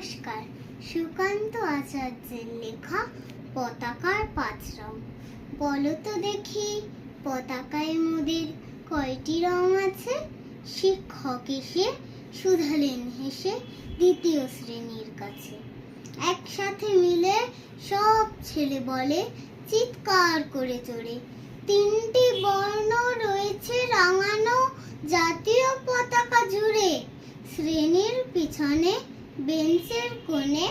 নমস্কার। সুকান্ত আচার্যের লেখা পতাকার পাঁচ রং বলো তো দেখি, পতাকায় মোদের কয়টি রং আছে? শিক্ষক এসে শুধালেন হেসে দ্বিতীয় শ্রেণির কাছে। একসাথে মিলে সব ছেলে বলে চিৎকার করে চড়ে। তিনটি বর্ণ রয়েছে রাঙানো জাতীয় পতাকা জুড়ে। শ্রেণির পিছনে বেঞ্চের কোণে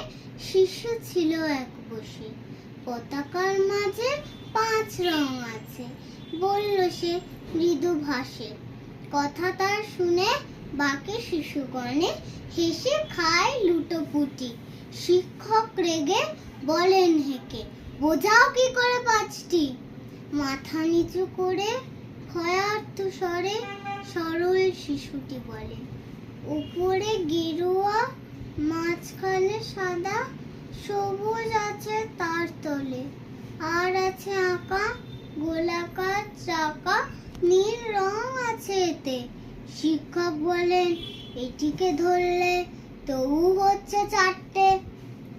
শিশু ছিল এক বসে। পতাকার মাঝে পাঁচ রং আছে, বলল সে মৃদু ভাষে। কথা তার শুনে বাকি শিশুগণে হেসে খায় লুটোপুটি। শিক্ষক রেগে বলেন হেকে, বোঝাও কি করে পাঁচটি? মাথা নিচু করে ভয়ার্থ স্বরে সরল শিশুটি বলে, উপরে গেরুয়া মাঝখানে সাদা, সবুজ আছে তার তলে। আর আছে আঁকা, গোলাকার চাকা, নীল রং আছে এতে। শিক্ষক বলেন, এটিকে ধরলে তবু হচ্ছে চারটে।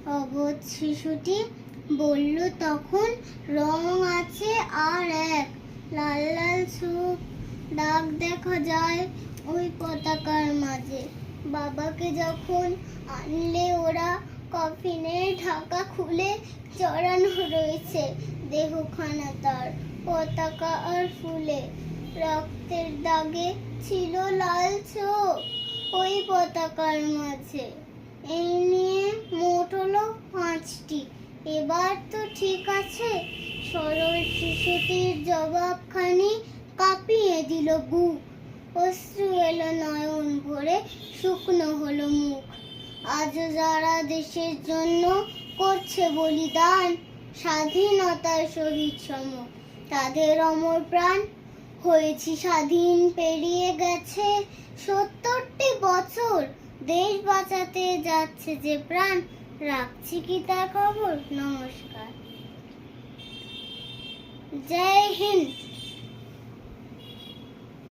অবোধ শিশুটি বলল, তখন রং আছে আর এক। লাল লাল চোখ, দাগ দেখা যায় ওই পতাকার মাঝে। বাবাকে যখন আনলে ওরা কফিনে ঢাকা খুলে চড়ানো রয়েছে দেহখানা তার, পতাকা আর ফুলে। রক্তের দাগে ছিল লাল চোখ ওই পতাকার মাঝে। এই নিয়ে মোট হলো পাঁচটি। এবার তো ঠিক আছে, সরল শিশুটির জবাবখানি কাঁপিয়ে দিল বুক। অশ্রু এলো নয়ন ভরে শুকনো হলো মুখ। আজও যারা দেশের জন্য করছে বলিদান, স্বাধীনতার শহীদ সম তাদের অমর প্রাণ হয়েছি স্বাধীন, পেরিয়ে গেছে সত্তরটি বছর। দেশ বাঁচাতে যাচ্ছে যে প্রাণ, রাখছি কি তার খবর? নমস্কার। জয় হিন্দ।